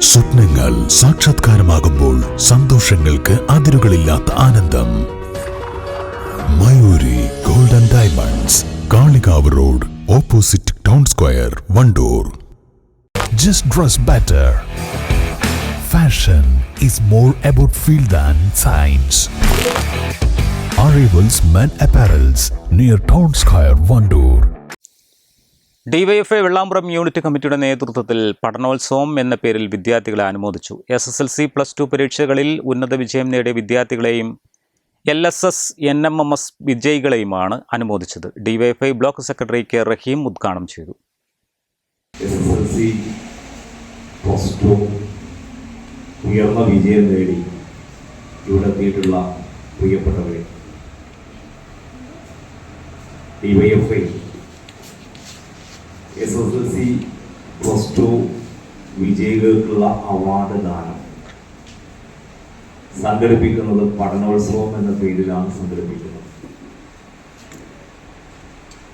സ്വപ്നങ്ങൾ സാക്ഷാത്കാരമാകുമ്പോൾ സന്തോഷങ്ങൾക്ക് അതിരുകളില്ലാത്ത ആനന്ദം. Mayuri golden diamonds Kalikavu road opposite town square Vandoor. Just dress better fashion is more about feel than science Arrivals Men Apparels near Town Square, Vandoor. DYFI Vellampuram unit കമ്മിറ്റിയുടെ നേതൃത്വത്തിൽ പഠനോത്സവം എന്ന പേരിൽ വിദ്യാർത്ഥികളെ അനുമോദിച്ചു. S S L C plus two പരീക്ഷകളിൽ ഉന്നത വിജയം നേടിയ വിദ്യാർത്ഥികളെയും L S S N M M S വിജയികളെയുമാണ് അനുമോദിച്ചത്. DYFI block secretary K Rahim ഉദ്ഘാടനം ചെയ്തു. ഉയർന്ന വിജയം നേടി ഇവിടെ പ്രിയപ്പെട്ടവരെ DYFI S S L C plus two വിജയികൾക്കുള്ള award ദാനം. സംഘടിപ്പിക്കുന്നത് പഠനോത്സവം എന്ന പേരിലാണ് സംഘടിപ്പിക്കുന്നത്.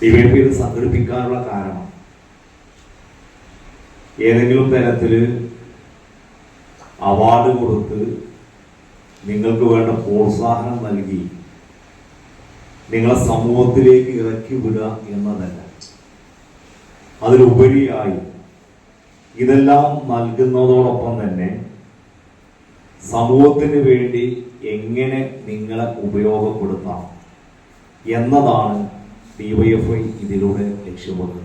ഡിവൈഎഫ്ഐ ഇത് സംഘടിപ്പിക്കാനുള്ള കാരണം ഏതെങ്കിലും തരത്തിൽ അവാർഡ് കൊടുത്ത് നിങ്ങൾക്ക് വേണ്ട പ്രോത്സാഹനം നൽകി നിങ്ങളെ സമൂഹത്തിലേക്ക് ഇറക്കി വിടുക എന്നതല്ല. അതിലുപരിയായി ഇതെല്ലാം നൽകുന്നതോടൊപ്പം തന്നെ സമൂഹത്തിന് വേണ്ടി എങ്ങനെ നിങ്ങളെ ഉപയോഗപ്പെടുത്താം എന്നതാണ് ഡിവൈഎഫ്ഐ ഇതിലൂടെ ലക്ഷ്യമിടുന്നത്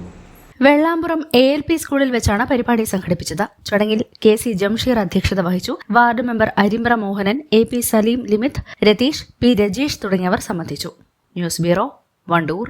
വെള്ളാമ്പുറം എ എൽ പി സ്കൂളിൽ വെച്ചാണ് പരിപാടി സംഘടിപ്പിച്ചത്. ചടങ്ങിൽ കെ സി ജംഷീർ അധ്യക്ഷത വഹിച്ചു. Ward member Arimbra Mohanan A P Saleem Limith Ratheesh P Rajeesh തുടങ്ങിയവർ സംബന്ധിച്ചു. News bureau Vandoor.